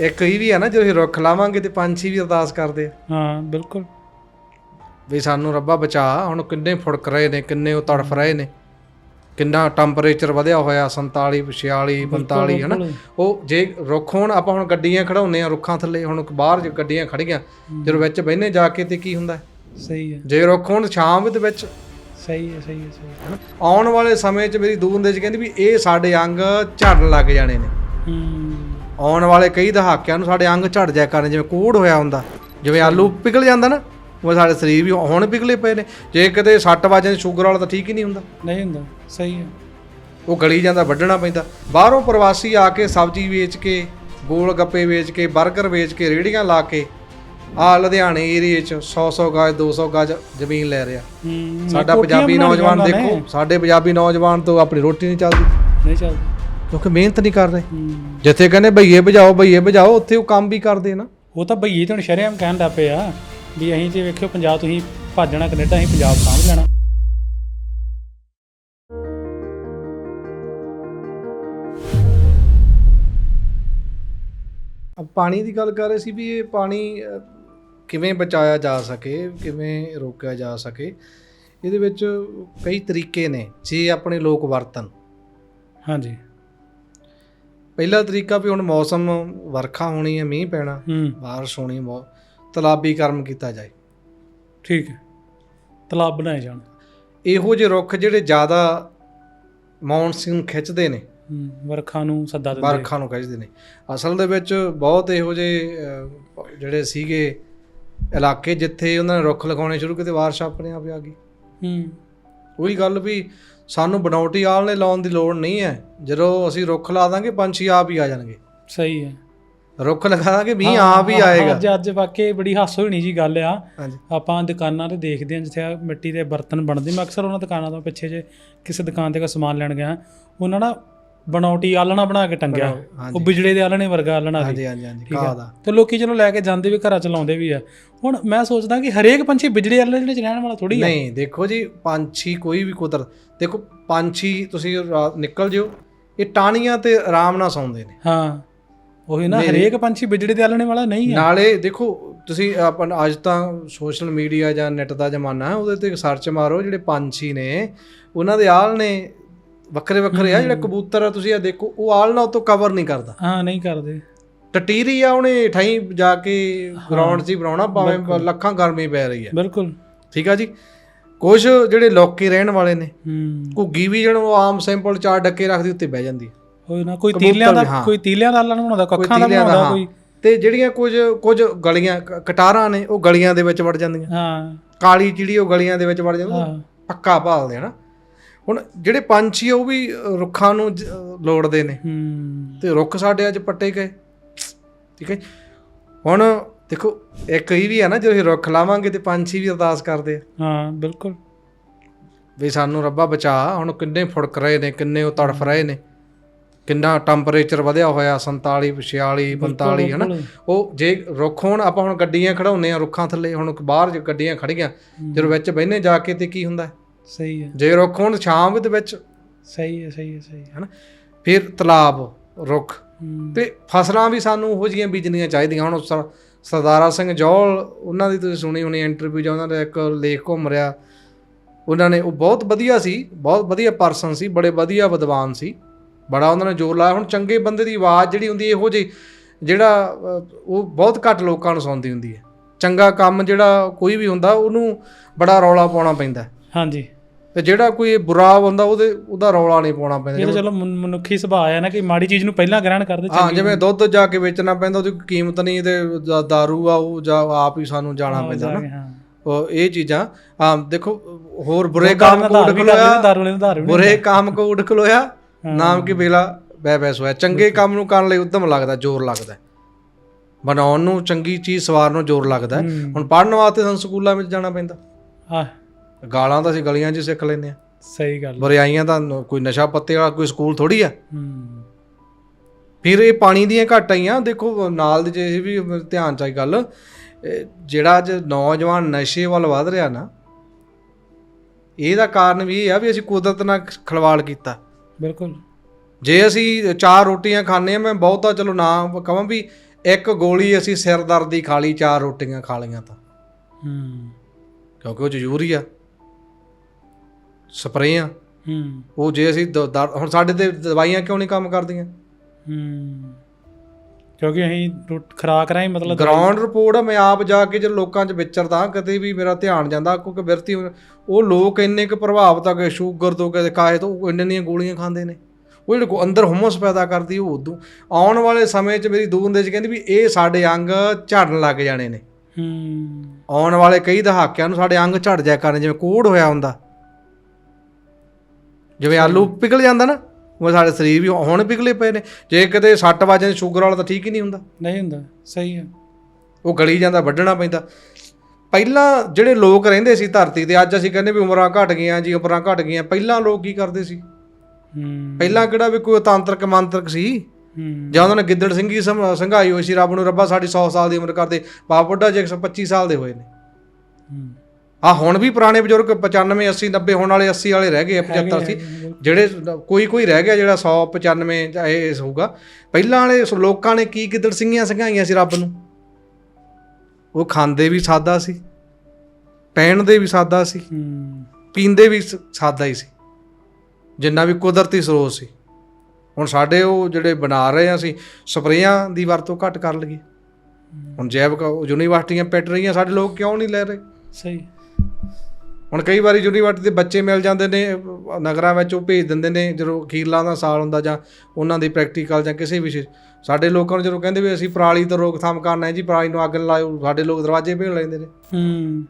ਇੱਕ ਇਹ ਵੀ ਆ ਨਾ ਜਦੋਂ ਅਸੀਂ ਰੁੱਖ ਲਾਵਾਂਗੇ ਤੇ ਪੰਛੀ ਵੀ ਅਰਦਾਸ ਕਰਦੇ ਆ। ਹਾਂ ਬਿਲਕੁਲ। ਵੀ ਸਾਨੂੰ ਰੱਬਾ ਬਚਾ ਹੁਣ ਕਿੰਨੇ ਫੁੜਕ ਰਹੇ ਨੇ ਕਿੰਨੇ ਉਹ ਤੜਫ ਰਹੇ ਨੇ। ਕਿੰਨਾ ਟੈਂਪਰੇਚਰ ਵਧਿਆ ਹੋਇਆ 47 46 45 ਹਨਾ। ਉਹ ਜੇ ਰੁੱਖ ਹੋਣ ਆਪਾਂ ਹੁਣ ਗੱਡੀਆਂ ਖੜਾਉਂਦੇ ਆ ਰੁੱਖਾਂ ਥੱਲੇ ਹੁਣ ਬਾਹਰ ਜੇ ਗੱਡੀਆਂ ਖੜੀਆਂ ਜਦੋਂ ਵਿੱਚ ਬਹਿਨੇ ਜਾ ਕੇ ਤੇ ਕੀ ਹੁੰਦਾ? ਹੈ? ਸਹੀ ਹੈ। ਜੇ ਰੁੱਖ ਹੋਣ ਛਾਂ ਦੇ ਵਿੱਚ। ਸਹੀ ਹੈ ਸਹੀ ਹੈ ਸਹੀ ਹੈ। ਆਉਣ ਵਾਲੇ ਸਮੇਂ 'ਚ ਮੇਰੀ ਦੂਰ ਚ ਕਹਿੰਦੀ ਵੀ ਇਹ ਸਾਡੇ ਅੰਗ ਝੜਨ ਲੱਗ ਜਾਣੇ ਨੇ। ਹੂੰ। ਆਉਣ ਵਾਲੇ ਕਈ ਦਹਾਕਿਆਂ ਨੂੰ ਸਾਡੇ ਅੰਗ ਝੜ ਜਾਇਆ ਕਰਨ ਜਿਵੇਂ ਕੂੜ ਹੋਇਆ ਹੁੰਦਾ। ਜਿਵੇਂ ਆਲੂ ਪਿਘਲ ਜਾਂਦਾ ਨਾ ਉਹ ਸਾਡੇ ਸਰੀਰ ਵੀ ਹੁਣ ਪਿਘਲੇ ਪਏ ਨੇ। ਜੇ ਕਿਤੇ ਸੱਟ ਵੱਜੇ ਸ਼ੂਗਰ ਵਾਲਾ ਤਾਂ ਠੀਕ ਹੀ ਨਹੀਂ ਹੁੰਦਾ। ਨਹੀਂ ਹੁੰਦਾ ਸਹੀ ਹੈ। ਉਹ ਗਲੀ ਜਾਂਦਾ ਵੱਢਣਾ ਪੈਂਦਾ। ਬਾਹਰੋਂ ਪ੍ਰਵਾਸੀ ਆ ਕੇ ਸਬਜ਼ੀ ਵੇਚ ਕੇ ਗੋਲ ਗੱਪੇ ਵੇਚ ਕੇ 버ਗਰ ਵੇਚ ਕੇ ਰੇੜੀਆਂ ਲਾ ਕੇ ਆ ਲੁਧਿਆਣੇ ਏਰੀਏ 'ਚ 100-100 ਗਜ 200 ਗਜ ਜ਼ਮੀਨ ਲੈ ਰਿਹਾ। ਸਾਡਾ ਪੰਜਾਬੀ ਨੌਜਵਾਨ ਦੇਖੋ ਸਾਡੇ ਪੰਜਾਬੀ ਨੌਜਵਾਨ ਤੋਂ ਆਪਣੀ ਰੋਟੀ ਨਹੀਂ ਚੱਲਦੀ। ਨਹੀਂ ਚੱਲਦਾ। ਕਿਉਂਕਿ ਮਿਹਨਤ ਨਹੀਂ ਕਰ ਰਹੇ ਜਿੱਥੇ ਕਹਿੰਦੇ ਭਈਏ ਭਜਾਓ ਭਈਏ ਭਜਾਓ ਉੱਥੇ ਉਹ ਕੰਮ ਵੀ ਕਰਦੇ ਨਾ। ਉਹ ਤਾਂ ਭਈਏ ਤੇ ਹੁਣ ਸ਼ਰੇਆਮ ਕਹਿਣ ਲੱਗ ਪਏ ਆ ਵੀ ਅਸੀਂ ਜੇ ਵੇਖਿਓ ਪੰਜਾਬ ਤੁਸੀਂ ਭਾਜਣਾ ਕੈਨੇਡਾ ਅਸੀਂ ਪੰਜਾਬ ਸਾਂਭ ਲੈਣਾ। ਅਬ ਪਾਣੀ ਦੀ ਗੱਲ ਕਰ ਰਹੇ ਸੀ ਵੀ ਇਹ ਪਾਣੀ ਕਿਵੇਂ ਬਚਾਇਆ ਜਾ ਸਕੇ ਕਿਵੇਂ ਰੋਕਿਆ ਜਾ ਸਕੇ ਇਹਦੇ ਵਿੱਚ ਕਈ ਤਰੀਕੇ ਨੇ ਜੇ ਆਪਣੇ ਲੋਕ ਵਰਤਨ ਹਾਂਜੀ। ਪਹਿਲਾ ਤਰੀਕਾ ਵੀ ਹੁਣ ਮੌਸਮ ਵਰਖਾ ਹੋਣੀ ਹੈ ਮੀਂਹ ਪੈਣਾ ਹੂੰ। ਬਾਰਿਸ਼ ਹੋਣੀ ਬਹੁਤ ਤਲਾਬੀਕਰਨ ਕੀਤਾ ਜਾਏ। ਠੀਕ ਹੈ। ਤਲਾਬ ਬਣਾਏ ਜਾਣ। ਇਹੋ ਜਿਹੇ ਰੁੱਖ ਜਿਹੜੇ ਜ਼ਿਆਦਾ ਮੌਨਸੂਨ ਖਿੱਚਦੇ ਨੇ। ਹੂੰ ਵਰਖਾ ਨੂੰ ਸੱਦਾ ਦਿੰਦੇ। ਵਰਖਾ ਨੂੰ ਖਿੱਚਦੇ ਨੇ। ਅਸਲ ਦੇ ਵਿੱਚ ਬਹੁਤ ਇਹੋ ਜਿਹੇ ਜਿਹੜੇ ਸੀਗੇ ਇਲਾਕੇ ਜਿੱਥੇ ਉਹਨਾਂ ਨੇ ਰੁੱਖ ਲਗਾਉਣੇ ਸ਼ੁਰੂ ਕੀਤੇ ਬਾਰਿਸ਼ ਆਪਣੇ ਆਪ ਹੀ ਆ ਗਈ। ਹੂੰ। ਉਹੀ ਗੱਲ ਵੀ ਸਾਨੂੰ ਬਣਾਉਟੀ ਆਲ ਲਾਉਣ ਦੀ ਲੋੜ ਨਹੀਂ ਹੈ। ਜਦੋਂ ਅਸੀਂ ਰੁੱਖ ਲਾ ਦਾਂਗੇ ਪੰਛੀ ਆਪ ਹੀ ਆ ਜਾਣਗੇ। ਸਹੀ ਹੈ। ਰੁੱਖ ਲਗਾ ਦਾਂਗੇ ਮੀਂਹ ਆਪ ਹੀ ਆਏਗਾ। ਅੱਜ ਅੱਜ ਵਾਕਈ ਬੜੀ ਹਾਸੋ ਹੋਣੀ ਜੀ ਗੱਲ ਆ। ਆਪਾਂ ਦੁਕਾਨਾਂ ਤੇ ਦੇਖਦੇ ਹਾਂ ਜਿੱਥੇ ਮਿੱਟੀ ਦੇ ਬਰਤਨ ਬਣਦੇ। ਮੈਂ ਅਕਸਰ ਉਹਨਾਂ ਦੁਕਾਨਾਂ ਤੋਂ ਪਿੱਛੇ ਜੇ ਕਿਸੇ ਦੁਕਾਨ ਤੇ ਕੋਈ ਸਮਾਨ ਲੈਣ ਗਿਆ ਉਹਨਾਂ ਨਾ ਬਣਾਉਟੀ ਆਲਣਾ ਬਣਾ ਕੇ ਟੰਗਿਆ। ਉਹ ਬਿਜਲੇ ਦੇ ਆਲਣੇ ਵਰਗਾ ਆਲਣਾ ਸੀ। ਹਾਂਜੀ ਹਾਂਜੀ ਹਾਂਜੀ ਘਾਹ ਦਾ। ਤੇ ਲੋਕੀ ਚਲੋ ਲੈ ਕੇ ਜਾਂਦੇ ਵੀ ਘਰਾਂ ਚ ਲਾਉਂਦੇ ਵੀ ਆ। ਹੁਣ ਮੈਂ ਸੋਚਦਾ ਕਿ ਹਰੇਕ ਪੰਛੀ ਬਿਜਲੀ ਆਲਣੇ ਜਿਹੜੇ ਚ ਰਹਿਣ ਵਾਲਾ ਥੋੜੀ ਆ। ਨਹੀਂ ਦੇਖੋ ਜੀ ਪੰਛੀ ਕੋਈ ਵੀ ਕੁਦਰਤ ਦੇਖੋ ਪੰਛੀ ਤੁਸੀਂ ਰਾਤ ਨਿਕਲ ਜਿਓ ਇਹ ਟਾਹਣੀਆਂ ਤੇ ਆਰਾਮ ਨਾਲ ਸੌਂਦੇ ਨੇ। ਹਾਂ ਉਹੀ ਨਾ ਹਰੇਕ ਪੰਛੀ ਬਿਜਲੀ ਦੇ ਆਲਣੇ ਵਾਲਾ ਨਹੀਂ ਆ। ਨਾਲੇ ਦੇਖੋ ਤੁਸੀਂ ਆਪਾਂ ਅੱਜ ਤਾਂ ਸੋਸ਼ਲ ਮੀਡੀਆ ਜਾਂ ਨੈਟ ਦਾ ਜ਼ਮਾਨਾ ਹੈ ਉਹਦੇ ਤੇ ਸਰਚ ਮਾਰੋ ਜਿਹੜੇ ਪੰਛੀ ਨੇ ਉਹਨਾਂ ਦੇ ਆਲ ਨੇ ਵੱਖਰੇ ਵੱਖਰੇ ਆ ਜਿਹੜਾ ਕਬੂਤਰ ਆ ਤੁਸੀਂ ਆ ਦੇਖੋ ਉਹ ਆਲ ਨਾਲ ਤੋਂ ਕਵਰ ਨਹੀਂ ਕਰਦਾ। ਹਾਂ ਨਹੀਂ ਕਰਦੇ। ਟਟੀਰੀ ਆ ਉਹਨੇ ਠਾਈ ਜਾ ਕੇ ਗਰਾਊਂਡ 'ਚ ਹੀ ਬਣਾਉਣਾ ਭਾਵੇਂ ਲੱਖਾਂ ਗਰਮੀ ਪੈ ਰਹੀ ਹੈ। ਬਿਲਕੁਲ। ਠੀਕ ਆ ਜੀ? ਕੁਝ ਜਿਹੜੇ ਲੋਕੀ ਰਹਿਣ ਵਾਲੇ ਨੇ ਹੂੰ। ਘੁੱਗੀ ਵੀ ਜਿਹੜਾ ਉਹ ਆਮ ਸਿੰਪਲ ਚਾਰ ਡੱਕੇ ਰੱਖਦੀ ਉੱਤੇ ਬਹਿ ਜਾਂਦੀ ਹੈ। ਉਹੀ ਨਾ ਕੋਈ ਤੀਲਿਆਂ ਦਾ। ਕੋਈ ਤੀਲਿਆਂ ਦਾ ਆਲਣ ਬਣਾਉਂਦਾ ਕੱਖਾਂ ਦਾ ਬਣਾਉਂਦਾ। ਕੋਈ ਤੇ ਜਿਹੜੀਆਂ ਕੁਝ ਕੁਝ ਗਲੀਆਂ ਕਟਾਰਾਂ ਨੇ ਉਹ ਗਲੀਆਂ ਦੇ ਵਿੱਚ ਵੜ ਜਾਂਦੀਆਂ। ਹਾਂ। ਕਾਲੀ ਚਿੜੀ ਉਹ ਗਲੀਆਂ ਦੇ ਵਿੱਚ ਵੜ ਜਾਂਦੀ ਹਾਂ। ਪੱਕਾ ਭਾਲਦੇ ਆ ਨਾ। ਹੁਣ ਜਿਹੜੇ ਪੰਛੀ ਆ ਉਹ ਵੀ ਰੁੱਖਾਂ ਨੂੰ ਜ- ਲੋੜਦੇ ਨੇ। ਹੂੰ। ਤੇ ਰੁੱਖ ਸਾਡੇ ਅੱਜ ਪੱਟੇ ਗਏ। ਠੀਕ ਹੈ ਹੁਣ ਦੇਖੋ ਇੱਕ ਇਹ ਵੀ ਆ ਨਾ ਜਦੋਂ ਅਸੀਂ ਰੁੱਖ ਲਾਵਾਂਗੇ ਤੇ ਪੰਛੀ ਵੀ ਅਰਦਾਸ ਕਰਦੇ ਆ। ਹਾਂ ਬਿਲਕੁਲ। ਵੀ ਸਾਨੂੰ ਰੱਬਾ ਬਚਾ ਹੁਣ ਕਿੰਨੇ ਫੁੜਕ ਰਹੇ ਨੇ ਕਿੰਨੇ ਉਹ ਤੜਫ ਰਹੇ ਨੇ। ਕਿੰਨਾ ਟੈਂਪਰੇਚਰ ਵਧਿਆ ਹੋਇਆ 47 46 45 ਹਨਾ? ਉਹ ਜੇ ਰੁੱਖ ਹੋਣ ਆਪਾਂ ਹੁਣ ਗੱਡੀਆਂ ਖੜਾਉਂਦੇ ਆ ਰੁੱਖਾਂ ਥੱਲੇ ਹੁਣ ਬਾਹਰ ਜੇ ਗੱਡੀਆਂ ਖੜੀਆਂ ਜਦੋਂ ਵਿੱਚ ਬਹਿਨੇ ਜਾ ਕੇ ਤੇ ਕੀ ਹੁੰਦਾ? ਹੈ? ਸਹੀ ਹੈ। ਜੇ ਰੁੱਖ ਹੋਣ ਛਾਂ ਦੇ ਵਿੱਚ। ਸਹੀ ਹੈ ਸਹੀ ਹੈ ਸਹੀ ਹੈ ਹਨਾ? ਫਿਰ ਤਲਾਬ ਰੁੱਖ। ਤੇ ਫਸਲਾਂ ਵੀ ਸਾਨੂੰ ਉਹੋ ਜਿਹੀਆਂ ਬੀਜਣੀਆਂ ਚਾਹੀਦੀਆਂ ਹੁਣ ਸਰ- ਸਰਦਾਰਾ ਸਿੰਘ ਜੌਲ ਉਹਨਾਂ ਦੀ ਤੁਸੀਂ ਸੁਣੀ ਹੋਣੀ ਇੰਟਰਵਿਊ ਜਾਂ ਉਹਨਾਂ ਦਾ ਇੱਕ ਲੇਖ ਘੁੰਮ ਰਿਹਾ। ਉਹਨਾਂ ਨੇ ਉਹ ਬਹੁਤ ਵਧੀਆ ਸੀ ਬਹੁਤ ਵਧੀਆ ਪਰਸਨ ਸੀ ਬੜੇ ਵਧੀਆ ਵਿਦਵਾਨ ਸੀ। ਬੜਾ ਉਹਨਾਂ ਨੇ ਜ਼ੋਰ ਲਾਇਆ। ਹੁਣ ਚੰਗੇ ਬੰਦੇ ਦੀ ਆਵਾਜ਼ ਜਿਹੜੀ ਹੁੰਦੀ ਇਹੋ ਜਿਹੀ ਜਿਹੜਾ ਉਹ ਬਹੁਤ ਘੱਟ ਲੋਕਾਂ ਨੂੰ ਸੁਣਦੀ ਹੁੰਦੀ ਹੈ। ਚੰਗਾ ਕੰਮ ਜਿਹੜਾ ਕੋਈ ਵੀ ਹੁੰਦਾ ਉਹਨੂੰ ਬੜਾ ਰੌਲਾ ਪਾਉਣਾ ਪੈਂਦਾ। ਹਾਂਜੀ। ਤੇ ਜਿਹੜਾ ਕੋਈ ਬੁਰਾ ਹੁੰਦਾ ਉਹਦੇ ਉਹਦਾ ਰੌਲਾ ਨਹੀਂ ਪਾਉਣਾ ਪੈਂਦਾ। ਇਹ ਤਾਂ ਚਲੋ ਮਨ- ਮਨੁੱਖੀ ਸੁਭਾਅ ਆ ਨਾ ਕਿ ਮਾੜੀ ਚੀਜ਼ ਨੂੰ ਪਹਿਲਾਂ ਗ੍ਰਹਿਣ ਕਰਦੇ ਹਾਂ ਜਿਵੇਂ ਦੁੱਧ ਜਾ ਕੇ ਵੇਚਣਾ ਪੈਂਦਾ ਉਹਦੀ ਕੋਈ ਕੀਮਤ ਨਹੀਂ ਤੇ ਜਾਂ ਦਾਰੂ ਆ ਉਹ ਜਾਂ ਆਪ ਹੀ ਸਾਨੂੰ ਜਾਣਾ ਪੈਂਦਾ ਨਾ। ਹਾਂ। ਉਹ ਇਹ ਚੀਜ਼ਾਂ ਆ ਦੇਖੋ ਹੋਰ ਬੁਰੇ ਕੰਮ ਕੋ ਉਡ ਵੀ ਕਰਦੇ ਖਲੋਇਆ ਦਾਰੂ ਨੂੰ ਵੀ ਨਹੀਂ ਬੁਰੇ ਕੰਮ ਕੋ ਉਡ ਖਲੋਇਆ ਨਾਮ ਕੀ ਵੇਲਾ ਬੈ ਬੈਸ ਹੋਇਆ। ਚੰਗੇ ਕੰਮ ਨੂੰ ਕਰਨ ਲਈ ਉਦਮ ਲੱਗਦਾ ਜ਼ੋਰ ਲੱਗਦਾ। ਬਣਾਉਣ ਨੂੰ ਚੰਗੀ ਚੀਜ਼ ਸਵਾਰਨ ਨੂੰ ਜ਼ੋਰ ਲੱਗਦਾ। ਹੁਣ ਪੜਨ ਵਾਸਤੇ ਸਾਨੂੰ ਸਕੂਲਾਂ ਵਿੱਚ ਜਾਣਾ ਪੈਂਦਾ। ਹਾਂ ਗਾਲਾਂ ਤਾਂ ਅਸੀਂ ਗਲੀਆਂ 'ਚ ਹੀ ਸਿੱਖ ਲੈਂਦੇ ਆ ਸਹੀ ਗੱਲ ਬੁਰਾਈਆਂ ਤਾਂ ਨ- ਕੋਈ ਨਸ਼ਾ ਪੱਤੇ ਵਾਲਾ ਕੋਈ ਸਕੂਲ ਥੋੜੀ ਆ। ਹੂੰ। ਫਿਰ ਇਹ ਪਾਣੀ ਦੀਆਂ ਘਾਟਾਂ ਹੀ ਆ। ਦੇਖੋ ਨਾਲ ਦੀ ਜੇ ਇਹ ਵੀ ਧਿਆਨ ਚ ਆਈ ਗੱਲ ਇਹ ਜਿਹੜਾ ਅੱਜ ਨੌਜਵਾਨ ਨਸ਼ੇ ਵੱਲ ਵਧ ਰਿਹਾ ਨਾ ਇਹਦਾ ਕਾਰਨ ਵੀ ਇਹ ਆ ਵੀ ਅਸੀਂ ਕੁਦਰਤ ਨਾਲ ਖਲਵਾੜ ਕੀਤਾ। ਬਿਲਕੁਲ। ਜੇ ਅਸੀਂ ਚਾਰ ਰੋਟੀਆਂ ਖਾਂਦੇ ਆ ਮੈਂ ਬਹੁਤਾ ਚਲੋ ਨਾ ਕਹਾਂ ਵੀ ਇੱਕ ਗੋਲੀ ਅਸੀਂ ਸਿਰ ਦਰਦ ਦੀ ਖਾ ਲਈ ਚਾਰ ਰੋਟੀਆਂ ਖਾ ਲਈਆਂ ਤਾਂ। ਹੂੰ। ਕਿਉਂਕਿ ਉਹ 'ਚ ਯੂਰੀਆ ਸਪਰੇਆਂ। ਹੂੰ। ਉਹ ਜੇ ਅਸੀਂ ਦ- ਦਰ- ਹੁਣ ਸਾਡੇ ਤੇ ਦਵਾਈਆਂ ਕਿਉਂ ਨਹੀਂ ਕੰਮ ਕਰਦੀਆਂ? ਹੂੰ। ਕਿਉਂਕਿ ਅਸੀਂ ਰੋਟ- ਖੁਰਾਕ ਰਾਹੀਂ ਮਤਲਬ ਗਰਾਊਂਡ ਰਿਪੋਰਟ ਆ ਮੈਂ ਆਪ ਜਾ ਕੇ ਜਦ ਲੋਕਾਂ 'ਚ ਵਿਚਰਦਾ ਕਦੇ ਵੀ ਮੇਰਾ ਧਿਆਨ ਜਾਂਦਾ ਕਿਉਂਕਿ ਬਿਰਤੀ ਉਹ ਲੋਕ ਇੰਨੇ ਕੁ ਪ੍ਰਭਾਵਿਤ ਆ ਕਿ ਸ਼ੂਗਰ ਤੋਂ ਕਿ ਕਾਹੇ ਤੋਂ ਉਹ ਇੰਨੇ ਦੀਆਂ ਗੋਲੀਆਂ ਖਾਂਦੇ ਨੇ। ਉਹ ਜਿਹੜੇ ਕੋ- ਅੰਦਰ ਹਮਸ ਪੈਦਾ ਕਰਦੀ ਉਹ ਉਦੋਂ। ਆਉਣ ਵਾਲੇ ਸਮੇਂ 'ਚ ਮੇਰੀ ਦੂਨ ਦੇ 'ਚ ਕਹਿੰਦੀ ਵੀ ਇਹ ਸਾਡੇ ਅੰਗ ਝੜਨ ਲੱਗ ਜਾਣੇ ਨੇ। ਹੂੰ। ਆਉਣ ਵਾਲੇ ਕਈ ਦਹਾਕਿਆਂ ਨੂੰ ਸਾਡੇ ਅੰਗ ਝੜ ਜਾਇਆ ਕਰਨ ਜਿਵੇਂ ਕੋੜ ਹੋਇਆ ਹੁੰਦਾ। ਜਿਵੇਂ ਆਲੂ ਪਿਘਲ ਜਾਂਦਾ ਨਾ ਉਹ ਸਾਡੇ ਸਰੀਰ ਵੀ ਹੁਣ ਪਿਘਲੇ ਪਏ ਨੇ। ਜੇ ਕਿਤੇ ਸੱਟ ਵੱਜ ਸ਼ੂਗਰ ਵਾਲਾ ਤਾਂ ਠੀਕ ਹੀ ਨਹੀਂ ਹੁੰਦਾ। ਨਹੀਂ ਹੁੰਦਾ ਸਹੀ ਹੈ। ਉਹ ਗਲੀ ਜਾਂਦਾ ਵੱਢਣਾ ਪੈਂਦਾ। ਪਹਿਲਾਂ ਜਿਹੜੇ ਲੋਕ ਰਹਿੰਦੇ ਸੀ ਧਰਤੀ ਤੇ ਅੱਜ ਅਸੀਂ ਕਹਿੰਦੇ ਵੀ ਉਮਰਾਂ ਘਟ ਗਈਆਂ ਜੀ ਉਮਰਾਂ ਘਟ ਗਈਆਂ। ਪਹਿਲਾਂ ਲੋਕ ਕੀ ਕਰਦੇ ਸੀ? ਹੂੰ। ਪਹਿਲਾਂ ਕਿਹੜਾ ਵੀ ਕੋਈ ਤਾਂਤਰਿਕ ਮੰਤਰਕ ਸੀ? ਹੂੰ। ਜਾਂ ਉਹਨਾਂ ਨੇ ਗਿੱਦੜ ਸਿੰਘੀ ਸੰ- ਸੰਘਾਈ ਹੋਈ ਸੀ ਰੱਬ ਨੂੰ ਰੱਬਾ ਸਾਡੀ 100 ਸਾਲ ਦੀ ਉਮਰ ਕਰਦੇ। ਬਾਪ ਬੁੱਢਾ ਜੇ 125 ਸਾਲ ਦੇ ਹੋਏ ਨੇ। ਹੂੰ। ਆ ਹੁਣ ਵੀ ਪੁਰਾਣੇ ਬਜ਼ੁਰਗ 95 80 90 ਹੁਣ ਵਾਲੇ 80 ਵਾਲੇ ਰਹਿ ਗਏ ਆ, 75 ਸੀ ਜਿਹੜੇ ਕੋਈ ਕੋਈ ਰਹਿ ਗਿਆ ਜਿਹੜਾ 100 95 ਜਾਂ ਇਹ ਹੋਊਗਾ। ਪਹਿਲਾਂ ਵਾਲੇ ਸ- ਲੋਕਾਂ ਨੇ ਕੀ ਗਿੱਦੜ ਸਿੰਘੀਆਂ ਸੰਘਾਈਆਂ ਸੀ ਰੱਬ ਨੂੰ? ਉਹ ਖਾਂਦੇ ਵੀ ਸਾਦਾ ਸੀ ਪਹਿਨਦੇ ਵੀ ਸਾਦਾ ਸੀ ਪੀਂਦੇ ਵੀ ਸ- ਸਾਦਾ ਹੀ ਸੀ। ਜਿੰਨਾ ਵੀ ਕੁਦਰਤੀ ਸਰੋਤ ਸੀ। ਹੁਣ ਸਾਡੇ ਉਹ ਜਿਹੜੇ ਬਣਾ ਰਹੇ ਆ ਅਸੀਂ ਸਪਰੇਆਂ ਦੀ ਵਰਤੋਂ ਘੱਟ ਕਰ ਲਈਏ। ਹੁਣ ਜੈਵਿਕ ਯੂਨੀਵਰਸਿਟੀਆਂ ਪਿੱਟ ਰਹੀਆਂ ਸਾਡੇ ਲੋਕ ਕਿਉਂ ਨਹੀਂ ਲੈ ਰਹੇ? ਸਹੀ। ਹੁਣ ਕਈ ਵਾਰੀ ਯੂਨੀਵਰਸਿਟੀ ਦੇ ਬੱਚੇ ਮਿਲ ਜਾਂਦੇ ਨੇ ਨਗਰਾਂ ਵਿੱਚ ਉਹ ਭੇਜ ਦਿੰਦੇ ਨੇ ਜਦੋਂ ਅਖੀਰਲਾ ਦਾ ਸਾਲ ਹੁੰਦਾ ਜਾਂ ਉਹਨਾਂ ਦੀ ਪ੍ਰੈਕਟੀਕਲ ਜਾਂ ਕਿਸੇ ਵੀ ਸਾਡੇ ਲੋਕਾਂ ਨੂੰ ਜਦੋਂ ਕਹਿੰਦੇ ਵੀ ਅਸੀਂ ਪਰਾਲੀ ਤੋਂ ਰੋਕਥਾਮ ਕਰਨਾ ਹੈ ਜੀ ਪਰਾਲੀ ਨੂੰ ਅੱਗ ਨਾ ਲਾਇਓ ਸਾਡੇ ਲੋਕ ਦਰਵਾਜ਼ੇ ਭੇਜ ਲੈਂਦੇ ਨੇ। ਹੂੰ।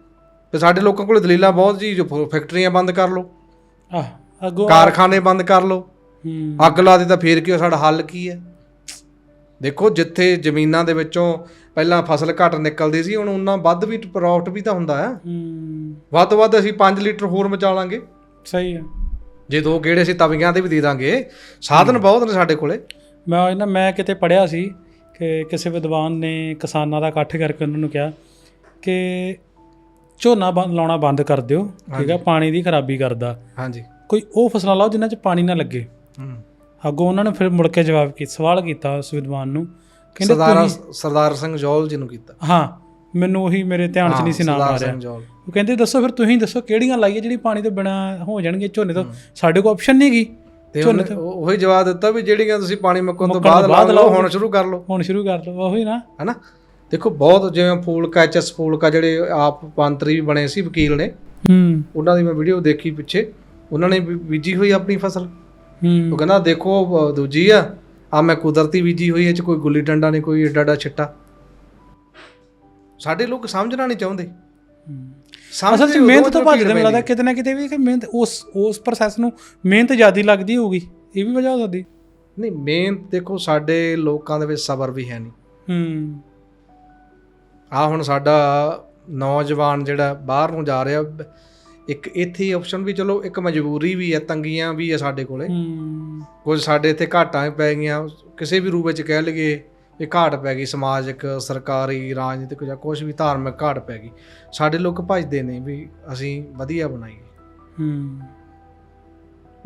ਤੇ ਸਾਡੇ ਲੋਕਾਂ ਕੋਲ ਦਲੀਲਾਂ ਬਹੁਤ ਜੀ ਜੋ ਫੈਕਟਰੀਆਂ ਬੰਦ ਕਰ ਲਓ। ਆਹ ਅੱਗੋਂ ਕਾਰਖਾਨੇ ਬੰਦ ਕਰ ਲਓ। ਹੂੰ। ਅੱਗ ਲਾ ਦੇ ਤਾਂ ਫੇਰ ਕੀ? ਸਾਡਾ ਹੱਲ ਕੀ ਹੈ? ਦੇਖੋ ਜਿੱਥੇ ਜ਼ਮੀਨਾਂ ਦੇ ਵਿੱਚੋਂ ਪਹਿਲਾਂ ਫਸਲ ਘੱਟ ਨਿਕਲਦੀ ਸੀ ਹੁਣ ਉਹਨਾਂ ਵੱਧ ਵੀ ਪ੍ਰੋਫਿਟ ਵੀ ਤਾਂ ਹੁੰਦਾ ਹੈ। ਹੂੰ। ਵੱਧ ਤੋਂ ਵੱਧ ਅਸੀਂ 5 ਲੀਟਰ ਹੋਰ ਮਚਾ ਲਾਂਗੇ। ਸਹੀ ਹੈ। ਜੇ ਦੋ ਗੇੜੇ ਅਸੀਂ ਤਵੀਆਂ ਤੇ ਵੀ ਦੇ ਦਾਂਗੇ ਸਾਧਨ ਬਹੁਤ ਨੇ ਸਾਡੇ ਕੋਲੇ। ਮੈਂ ਨਾ ਮੈਂ ਕਿਤੇ ਪੜਿਆ ਸੀ ਕਿ ਕਿਸੇ ਵਿਦਵਾਨ ਨੇ ਕਿਸਾਨਾਂ ਦਾ ਇਕੱਠ ਕਰਕੇ ਉਹਨਾਂ ਨੂੰ ਕਿਹਾ ਕਿ ਝੋਨਾ ਬੰਦ ਲਾਉਣਾ ਬੰਦ ਕਰ ਦਿਓ ਠੀਕ ਹੈ ਪਾਣੀ ਦੀ ਖਰਾਬੀ ਕਰਦਾ। ਹਾਂਜੀ। ਕੋਈ ਉਹ ਫਸਲਾਂ ਲਾਓ ਜਿਨ੍ਹਾਂ 'ਚ ਪਾਣੀ ਨਾ ਲੱਗੇ। ਹੂੰ। ਅੱਗੋਂ ਉਹਨਾਂ ਨੇ ਫਿਰ ਮੁੜ ਕੇ ਜਵਾਬ ਕੀ ਸਵਾਲ ਕੀਤਾ ਉਸ ਵਿਦਵਾਨ ਨੂੰ ਕਹਿੰਦੇ ਸਰਦਾਰ ਸਰਦਾਰ ਸਿੰਘ ਜੌਲ ਜੀ ਨੂੰ ਕੀਤਾ। ਹਾਂ ਮੈਨੂੰ ਉਹੀ ਮੇਰੇ ਧਿਆਨ 'ਚ ਨਹੀਂ ਸੀ ਨਾਮ ਸਰਦਾਰ ਆ ਰਿਹਾ। ਸਿੰਘ ਜੌਲ। ਉਹ ਕਹਿੰਦੇ ਦੱਸੋ ਫਿਰ ਤੁਸੀਂ ਦੱਸੋ ਕਿਹੜੀਆਂ ਲਾਈਏ ਜਿਹੜੀ ਪਾਣੀ ਤੋਂ ਬਿਨਾ ਹੋ ਜਾਣਗੇ ਝੋਨੇ ਤੋਂ? ਸਾਡੇ ਕੋਲ ਆਪਸ਼ਨ ਨਹੀਂ ਗਈ ਤੇ ਉਹਨੇ ਉਹ- ਉਹੀ ਜਵਾਬ ਦਿੱਤਾ ਵੀ ਜਿਹੜੀਆਂ ਤੁਸੀਂ ਪਾਣੀ ਮੁੱਕਣ ਤੋਂ ਬਾਅਦ ਬਾਅਦ ਲਾਓ ਹੁਣ ਸ਼ੁਰੂ ਕਰ ਲਓ। ਹੁਣ ਸ਼ੁਰੂ ਕਰ ਲਓ ਉਹੀ ਨਾ। ਹੈਨਾ? ਦੇਖੋ ਬਹੁਤ ਜਿਵੇਂ ਫੂਲਕਾ ਐਚਐਸ ਫੂਲਕਾ ਜਿਹੜੇ ਆਪ ਮੰਤਰੀ ਵੀ ਬਣੇ ਸੀ ਵਕੀਲ ਨੇ ਹੂੰ। ਉਹਨਾਂ ਦੀ ਮੈਂ ਵੀਡੀਓ ਦੇਖੀ ਪਿੱਛੇ। ਉਹਨਾਂ ਨੇ ਬੀ- ਬੀਜੀ ਹੋਈ ਆਪਣੀ ਫਸਲ। ਹੂੰ। ਉਹ ਕਹਿੰਦਾ ਦੇਖੋ ਦੂਜੀ ਆ ਆ ਮੈਂ ਕੁਦਰਤੀ ਬੀਜੀ ਹੋਈ ਇਹ ਚ ਕੋਈ ਗੁੱਲੀ ਡੰਡਾ ਨਹੀਂ ਕੋਈ ਏਡਾ ਏਡਾ ਛਿੱਟਾ। ਸਾਡੇ ਲੋਕ ਸਮਝਣਾ ਨਹੀਂ ਚਾਹੁੰਦੇ। ਅਸਲ 'ਚ ਮਿਹਨਤ ਤੋਂ ਜਦੋਂ ਭੱਜਦੇ ਮੈਨੂੰ ਲੱਗਦਾ। ਕਿਤੇ ਨਾ ਕਿਤੇ ਵੀ ਕਿ ਮਿਹਨਤ ਉਸ ਉਸ ਪ੍ਰੋਸੈਸ ਨੂੰ ਮਿਹਨਤ ਜ਼ਿਆਦੀ ਲੱਗਦੀ ਹੋਊਗੀ। ਇਹ ਵੀ ਵਜ੍ਹਾ ਹੋ ਸਕਦੀ। ਨਹੀਂ ਮਿਹਨਤ ਦੇਖੋ ਸਾਡੇ ਲੋਕਾਂ ਦੇ ਵਿੱਚ ਸਬਰ ਵੀ ਹੈ ਨਹੀਂ। ਹੂੰ। ਆ ਹੁਣ ਸਾਡਾ ਨੌਜਵਾਨ ਜਿਹੜਾ ਬਾਹਰ ਨੂੰ ਜਾ ਰਿਹਾ ਇੱਕ ਇੱਥੇ ਆਪਸ਼ਨ ਵੀ ਚਲੋ ਇੱਕ ਮਜਬੂਰੀ ਵੀ ਹੈ ਤੰਗੀਆਂ ਵੀ ਹੈ ਸਾਡੇ ਕੋਲੇ। ਹੂੰ। ਕੁਝ ਸਾਡੇ ਇੱਥੇ ਘਾਟਾਂ ਪੈ ਗਈਆਂ। ਕਿਸੇ ਵੀ ਰੂਪ ਵਿੱਚ ਕਹਿ ਲਈਏ ਵੀ ਘਾਟ ਪੈ ਗਈ ਸਮਾਜਿਕ ਸਰਕਾਰੀ ਰਾਜਨੀਤਿਕ ਜਾਂ ਕੁਝ ਵੀ ਧਾਰਮਿਕ ਘਾਟ ਪੈ ਗਈ। ਸਾਡੇ ਲੋਕ ਭਜਦੇ ਨੇ ਵੀ ਅਸੀਂ ਵਧੀਆ ਬਣਾਈਏ। ਹੂੰ।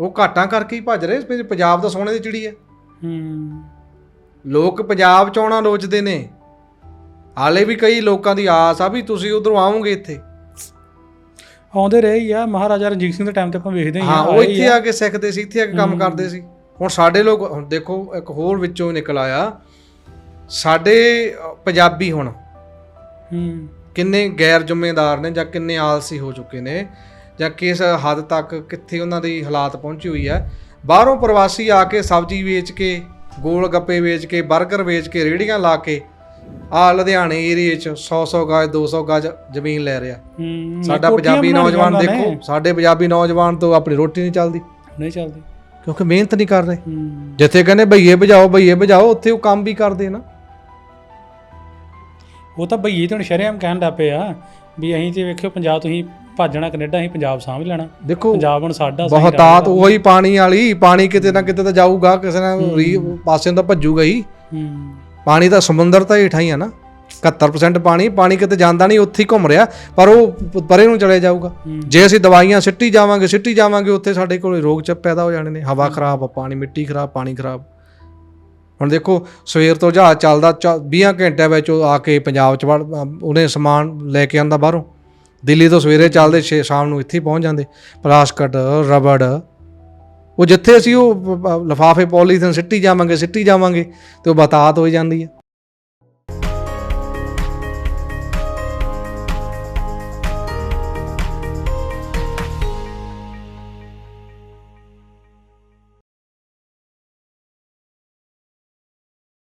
ਉਹ ਘਾਟਾਂ ਕਰਕੇ ਹੀ ਭੱਜ ਰਹੇ ਵੀ ਪੰਜਾਬ ਦਾ ਸੋਨੇ ਦੀ ਚਿੜੀ ਹੈ ਹੂੰ। ਲੋਕ ਪੰਜਾਬ ਚ ਆਉਣਾ ਲੋਚਦੇ ਨੇ। ਹਾਲੇ ਵੀ ਕਈ ਲੋਕਾਂ ਦੀ ਆਸ ਆ ਵੀ ਤੁਸੀਂ ਉਧਰੋਂ ਆਓਗੇ ਇੱਥੇ। ਆਉਂਦੇ ਰਹੇ ਹੀ ਆ ਮਹਾਰਾਜਾ ਰਣਜੀਤ ਸਿੰਘ ਦੇ ਟਾਈਮ ਤੇ ਆਪਾਂ ਵੇਖਦੇ ਹੀ ਹਾਂ ਉਹ ਇੱਥੇ ਆ। ਕੇ ਸਿੱਖਦੇ ਸੀ ਇੱਥੇ ਆ ਕੇ ਕੰਮ ਕਰਦੇ ਸੀ। ਹੁਣ ਸਾਡੇ ਲੋਕ ਹੁਣ ਦੇਖੋ ਇੱਕ ਹੋਰ ਵਿੱਚੋਂ ਨਿਕਲ ਆਇਆ। ਸਾਡੇ ਪੰਜਾਬੀ ਹੁਣ ਹੂੰ। ਕਿੰਨੇ ਗੈਰ ਜ਼ਿੰਮੇਦਾਰ ਨੇ ਜਾਂ ਕਿੰਨੇ ਆਲਸੀ ਹੋ ਚੁੱਕੇ ਨੇ ਜਾਂ ਕਿਸ ਹੱਦ ਤੱਕ ਕਿੱਥੇ ਉਹਨਾਂ ਦੀ ਹਾਲਾਤ ਪਹੁੰਚੀ ਹੋਈ ਹੈ। ਬਾਹਰੋਂ ਪ੍ਰਵਾਸੀ ਆ ਕੇ ਸਬਜ਼ੀ ਵੇਚ ਕੇ ਗੋਲ ਗੱਪੇ ਵੇਚ ਕੇ 버ਗਰ ਵੇਚ ਕੇ ਰੇੜੀਆਂ ਲਾ ਕੇ ਆ ਲੁਧਿਆਣੇ ਏਰੀਏ ਚ 100 100 ਗਜ 200 ਗਜ ਜ਼ਮੀਨ ਲੈ ਰਿਹਾ। ਹੂੰ ਸਾਡਾ ਪੰਜਾਬੀ ਨੌਜਵਾਨ ਦੇਖੋ ਸਾਡੇ ਪੰਜਾਬੀ ਨੌਜਵਾਨ ਤੋਂ ਆਪਣੀ ਰੋਟੀ ਨਹੀਂ ਚੱਲਦੀ। ਨਹੀਂ ਚੱਲਦੀ। ਕਿਉਂਕਿ ਮਿਹਨਤ ਨਹੀਂ ਕਰ ਰਹੇ ਜਿੱਥੇ ਕਹਿੰਦੇ ਭਈਏ ਭਜਾਓ ਭਈਏ ਭਜਾਓ ਉੱਥੇ ਉਹ ਕੰਮ ਵੀ ਕਰਦੇ ਨਾ। ਉਹ ਤਾਂ ਭਈਏ ਤੇ ਹੁਣ ਸ਼ਰੇਆਮ ਕਹਿਣ ਲੱਗ ਪਏ ਆ ਵੀ ਅਸੀਂ ਤੇ ਵੇਖਿਓ ਪੰਜਾਬ ਤੁਸੀਂ ਭਾਜਣਾ ਕੈਨੇਡਾ ਅਸੀਂ ਪੰਜਾਬ ਸਾਂਭ ਲੈਣਾ। ਦੇਖੋ ਪੰਜਾਬ ਹੁਣ ਸਾਡਾ ਬਹੁਤਾਤ ਉਹੀ ਪਾਣੀ ਵਾਲੀ ਪਾਣੀ ਕਿਤੇ ਨਾ ਕਿਤੇ ਤਾਂ ਜਾਊਗਾ ਕਿਸੇ ਨਾ ਪਾਸੇ ਨੂੰ ਤਾਂ ਭੱਜੂਗਾ ਹੀ। ਹੂੰ। ਪਾਣੀ ਤਾਂ ਸਮੁੰਦਰ ਤਾਂ ਹੇਠਾਂ ਹੀ ਆ ਨਾ। 71% ਪਾਣੀ ਪਾਣੀ ਕਿਤੇ ਜਾਂਦਾ ਨਹੀਂ ਉੱਥੇ ਹੀ ਘੁੰਮ ਰਿਹਾ ਪਰ ਉਹ ਪਰੇ ਨੂੰ ਚਲੇ ਜਾਊਗਾ। ਜੇ ਅਸੀਂ ਦਵਾਈਆਂ ਸਿੱਟੀ ਜਾਵਾਂਗੇ ਸਿੱਟੀ ਜਾਵਾਂਗੇ ਉੱਥੇ ਸਾਡੇ ਕੋਲ ਰੋਗ ਚ ਪੈਦਾ ਹੋ ਜਾਣੇ ਨੇ। ਹਵਾ ਖਰਾਬ ਆ ਪਾਣੀ ਮਿੱਟੀ ਖਰਾਬ ਪਾਣੀ ਖਰਾਬ। ਹੁਣ ਦੇਖੋ ਸਵੇਰ ਤੋਂ ਜਹਾਜ਼ ਚੱਲਦਾ 20 ਘੰਟਿਆਂ ਵਿੱਚ ਉਹ ਆ ਕੇ ਪੰਜਾਬ ਚ ਵੜ ਉਹਨੇ ਸਮਾਨ ਲੈ ਕੇ ਆਂਦਾ ਬਾਹਰੋਂ। ਦਿੱਲੀ ਤੋਂ ਸਵੇਰੇ ਚੱਲਦੇ 6 ਸ਼ਾਮ ਨੂੰ ਇੱਥੇ ਪਹੁੰਚ ਜਾਂਦੇ। ਪਲਾਸਕਟ ਰਬੜ ਉਹ ਜਿੱਥੇ ਅਸੀਂ ਉਹ ਲਿਫਾਫੇ ਪੋਲੀਥੀਨ ਸਿੱਟੀ ਜਾਵਾਂਗੇ ਸਿੱਟੀ ਜਾਵਾਂਗੇ ਤੇ ਉਹ ਬਤਾਤ ਹੋਈ ਜਾਂਦੀ ਹੈ।